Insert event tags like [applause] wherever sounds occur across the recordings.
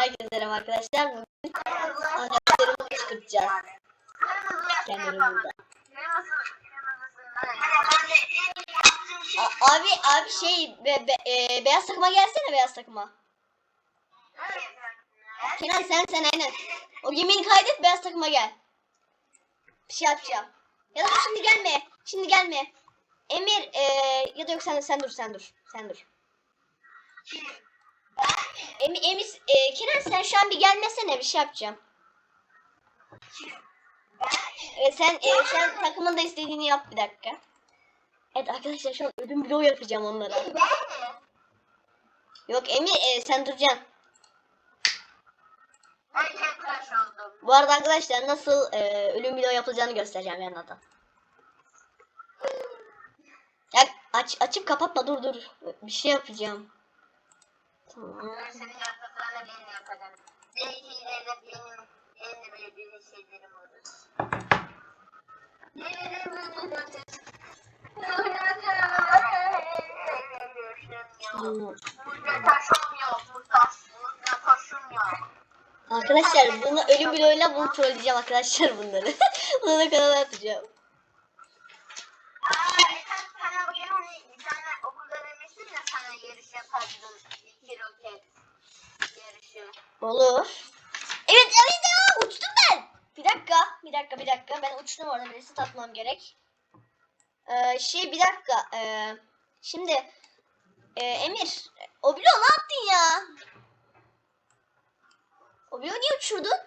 Herkese selam arkadaşlar. Bugün arkadaşlarımı kışkırtacağız. Kendileri burada. A- abi abi şey be, be- e, beyaz takıma gelsene beyaz takıma. Kenan sen sen aynen. O gemini kaydet beyaz takıma gel. Bir şey yapacağım. Ya da şimdi gelme. Şimdi gelme. Emir e, ya da yok sen sen dur sen dur. Sen dur. Emir, Emir e, Kenan sen şu an bir gelmesene bir şey yapacağım. Evet sen e, sen takımında istediğini yap bir dakika. Evet arkadaşlar şu an ödüm bloğu yapacağım onlara. Yok Emir e, sen duracaksın. Bu arada arkadaşlar nasıl e, ölüm bloğu yapılacağını göstereceğim yanında. Ya aç açıp kapatma dur dur. Bir şey yapacağım. Tamam. Senin yaptıklarını ben yapacağım. Belki ileride benim en de böyle bir şeylerim olur. Tamam. Burada taşım yok, bu taş, burada taşım yok. Arkadaşlar bunu ölüm bloğuyla bunu trolleyeceğim arkadaşlar bunları. [laughs] bunu da kanala atacağım. Aa, sen sana bugün hani bir tane okulda demiştin ya sana yarış yaparsın. İki roket yarışı. Olur. Evet evet ya uçtum ben. Bir dakika bir dakika bir dakika ben uçtum orada birisi tatmam gerek. Ee, şey bir dakika. Ee, şimdi ee, Emir o bloğu ne yaptın ya? O bloğu niye uçurdun?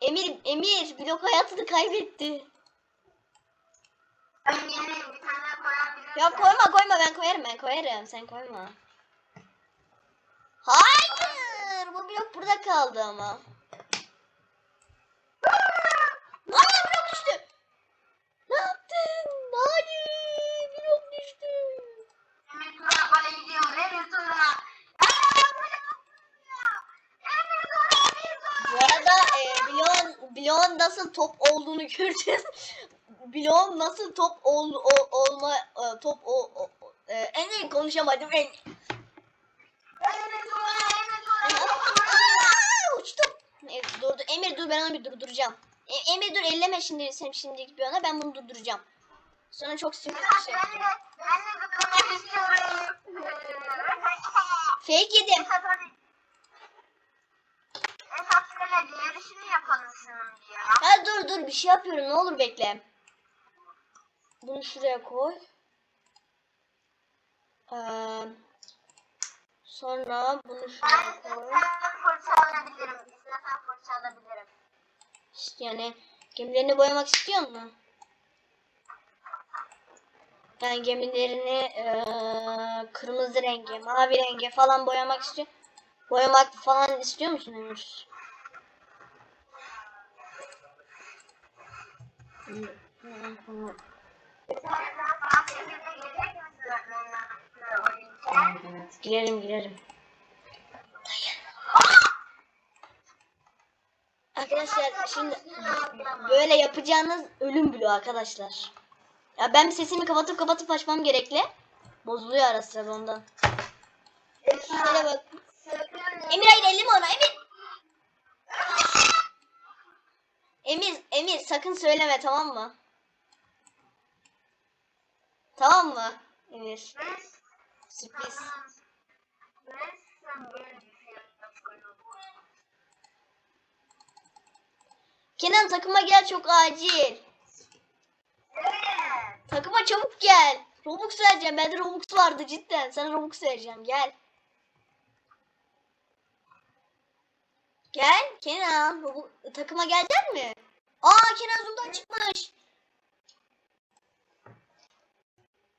Emir Emir blok hayatını kaybetti. Ya koyma koyma ben koyarım ben koyarım sen koyma. Hayır bu blok burada kaldı ama. Hayır blok düştü. Ne yaptın? Hayır blok düştü. Emir Tura bana gidiyor. Emir Tura. Aa, bu ne yapıyor? Emir Tura, Emir Tura. Bu arada e, bloğun, nasıl top olduğunu [laughs] göreceğiz. bloğun nasıl top ol, o- olma e, top o, o, e, en iyi konuşamadım en uçtum. Evet, durdu. Emir dur ben onu bir durduracağım. E- Emir dur elleme şimdi sen şimdiki bir ona ben bunu durduracağım. Sonra çok sürpriz bir şey. Fake yedim. Esat hadi. Esat şöyle bir yarışını yapalım şunun ya. Ha dur dur bir şey yapıyorum ne olur bekle. Bunu şuraya koy. Ee, sonra bunu şuraya koy. İstersen. İşte yani gemilerini boyamak istiyor musun? Yani gemilerini eee, kırmızı renge, mavi renge falan boyamak istiyor. Boyamak falan istiyor musun Emir? Oynayacağım? Girelim girelim. Arkadaşlar şimdi böyle yapacağınız ölüm bloğu arkadaşlar. Ya ben sesimi kapatıp kapatıp açmam gerekli. Bozuluyor ara sıra ondan. Şöyle bak. Emir hayır elleme ona Emir. Emir, Emir sakın söyleme tamam mı? Tamam mı? Emir. Sürpriz. Kenan takıma gel çok acil. Takıma çabuk gel. Robux vereceğim. Bende Robux vardı cidden. Sana Robux vereceğim. Gel. Gel Kenan. Robu- takıma gelecek mi? Aa Kenan Zoom'dan çıkmış.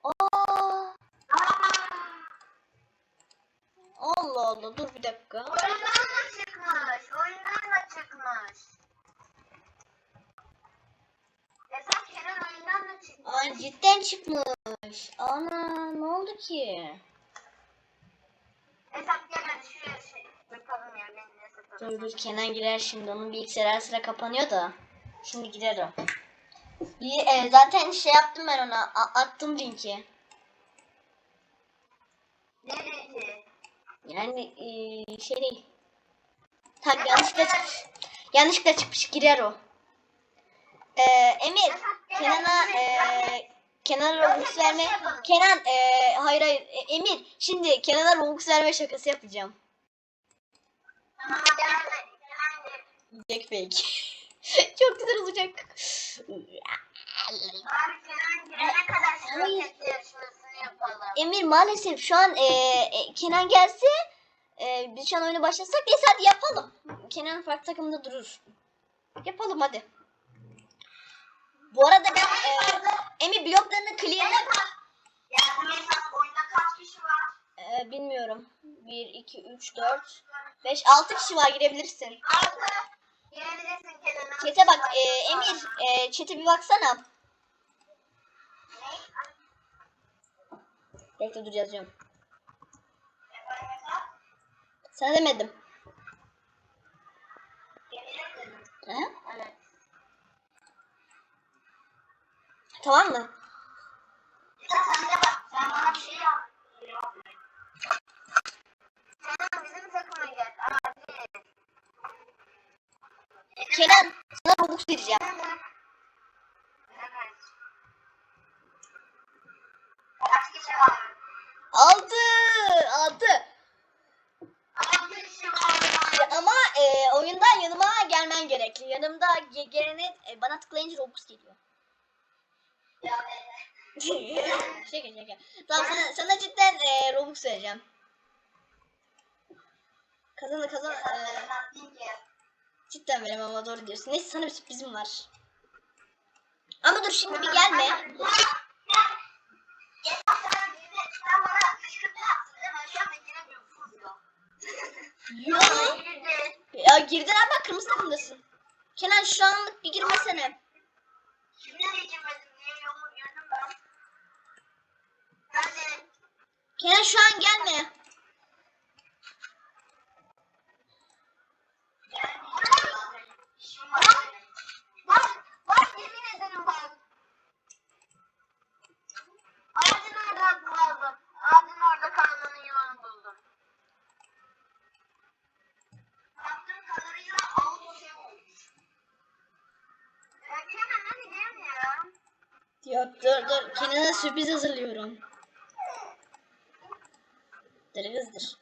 Aa. Allah Allah dur bir dakika. Oyundan da çıkmış. Oyundan da çıkmış. Esat Kenan oyundan da çıkmış. Aa cidden çıkmış. Ana ne oldu ki? Esat gel şuraya şey yapalım ya. Ben de satalım. Dur dur Kenan girer şimdi. Onun bilgisayarı ara sıra kapanıyor da. Şimdi girer o. Bir, e, zaten şey yaptım ben ona. a- attım linki. Nereye? Yani eee, şey değil. Tamam yanlışlıkla çıkmış. Yanlışlıkla çıkmış girer o. Eee Emir Kenan'a eee Kenan'a Robux verme. Kenan eee hayır hayır E, Emir şimdi Kenan'a Robux verme şakası yapacağım. Tamam gel. [laughs] Çok güzel olacak. Abi Kenan gelene kadar şu Hayır. roket yarışmasını yapalım. Emir maalesef şu an eee, e, Kenan gelse eee, biz şu an oyunu başlasak neyse hadi yapalım. Kenan farklı takımda durur. Yapalım hadi. Bu arada ben eee, Emir bloklarını clear'la Yani mesela oyunda kaç kişi var? eee, bilmiyorum. 1, 2, 3, 4, 5, 6 kişi var girebilirsin. Altı. Çete bak eee, Emir eee çete bir baksana. Bekle dur yazıyorum. Sana demedim. Evet. Tamam mı? Ya sen de bak. Sen bana bir şey yap. Kenan bizim takıma gel. Acil. Kenan Robux vereceğim. Altı. Altı. Ama e, oyundan yanıma gelmen gerekli. Yanımda ge- gelene e, bana tıklayınca Robux geliyor. [laughs] Şaka şaka. Tamam sana, sana cidden e, Robux vereceğim. Kazan kazan. E, cidden veremem ama doğru diyorsun. Neyse sana bir sürprizim var. Ama dur şimdi bir gelme. Yok. Ya girdin ama kırmızı takımdasın. Kenan şu anlık bir girmesene. Kenan şu an gelme. Bak, bak yemin ederim bak. Ağacın orada kaldım. Ağacın orada kalmanın yolunu buldum. Baktığım kadarıyla auto şey olmuş. Ya Kenan hadi gel ya. Yok dur. Kenan'a sürpriz hazırlıyorum. Dır hızdır.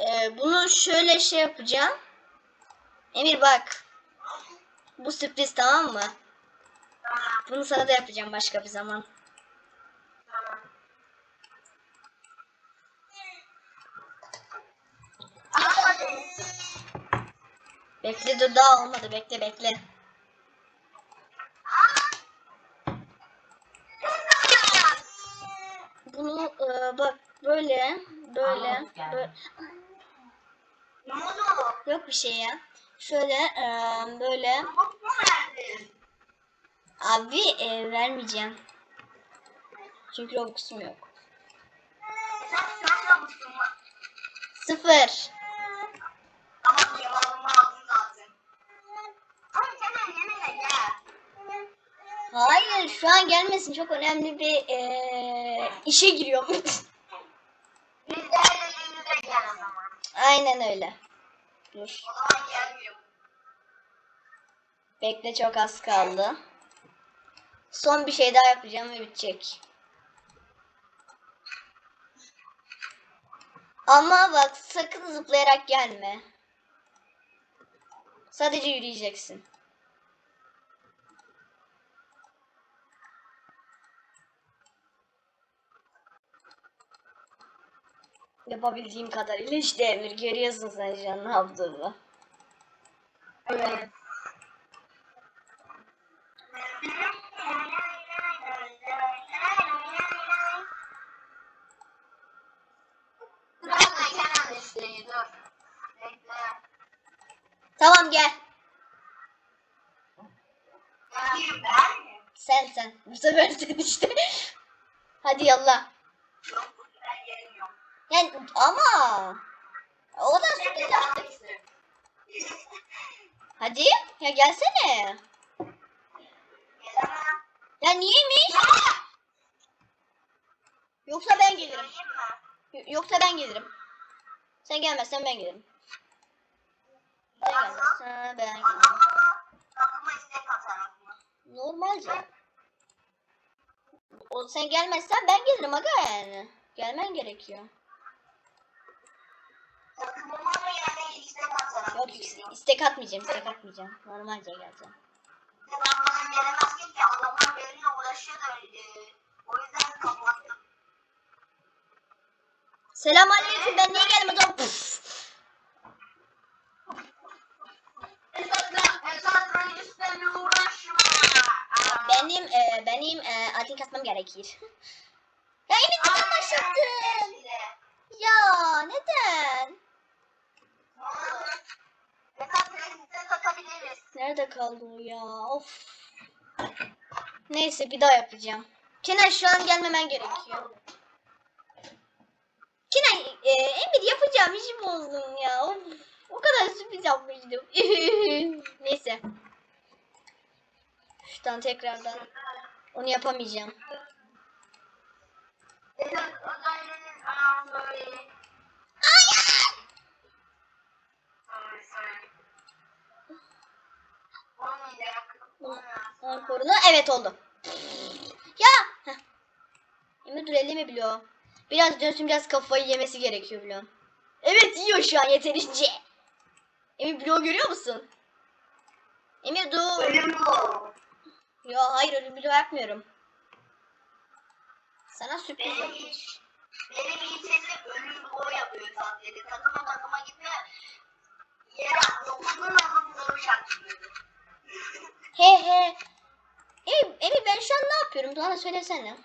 Ee, bunu şöyle şey yapacağım. Emir bak. Bu sürpriz tamam mı? Bunu sana da yapacağım başka bir zaman. Bekle dur daha olmadı. Bekle bekle. Bunu e, bak böyle böyle böyle Ne oldu? yok bir şey ya. Şöyle e, böyle abi e, vermeyeceğim. Çünkü Robux'um yok. Sıfır. Hayır şu an gelmesin. Çok önemli bir e, işe giriyorum. [laughs] Biz de dediğimizde gel o zaman. Aynen öyle. Dur. Bekle çok az kaldı. Son bir şey daha yapacağım ve bitecek. Ama bak sakın zıplayarak gelme. Sadece yürüyeceksin. Yapabildiğim kadarıyla işte Emir görüyorsun sen şu an ne yaptığımı. Evet. Tamam gel. Sen sen. Bu sefer sen işte. Hadi yallah. Yani ama o da istiyorum. Hadi ya gelsene. Ya niyeymiş? Yoksa ben gelirim. Yoksa ben gelirim. Sen gelmezsen ben gelirim. Sen gelmezsen ben gelirim. Normalce. O sen gelmezsen ben gelirim aga yani. Gelmen gerekiyor. Takımıma mı yani istek atmayacağım, istek atmayacağım. Normalce geleceğim. Ben bana gelemez ki adamlar benimle uğraşıyor da o yüzden kapattım. Selamünaleyküm. Ben niye gelmedim? Aa. Benim e, benim e, altın kasmam gerekir. ya Emin neden başlattın? Ya neden? Nerede kaldı o ya? Of. Neyse bir daha yapacağım. Kenan şu an gelmemen gerekiyor. Kenan e, Emir yapacağım işi bozdun ya. Of. O kadar sürpriz yapmıştım. [laughs] Neyse. Şuradan tekrardan onu yapamayacağım. Esat o dairenin aa böyle. Sorry, sorry. Olmayacak. Olmaz. Korunu evet oldu. Ya. Heh. Emir dur elleme biliyor. Biraz dönsün biraz kafayı yemesi gerekiyor biliyor. Evet yiyor şu an yeterince. Emir bloğu görüyor musun? Emir dur. Ölüm. Yo hayır öyle bloğu yapmıyorum. Sana sürpriz Benim yapayım. hiç, benim hiç sesim ölüm o yapıyor tatlıydı. Takıma takıma gitme. Yere dokuzun zoru şartlıyordu. He he. Emir, Emir ben şu an ne yapıyorum? Bana söylesene.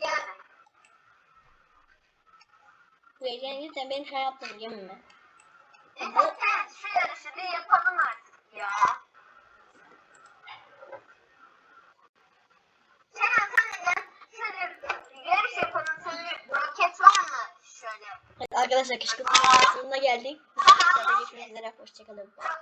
Gelme. Yani cidden benim an yaptığım yemin mi? Neden sen şu yarışı bir yapalım artık ya. Sen gel. Şöyle yarış yapalım. Senin roket var mı? Şöyle. Evet arkadaşlar kışkırtma sonuna geldik. Hoşçakalın. Çok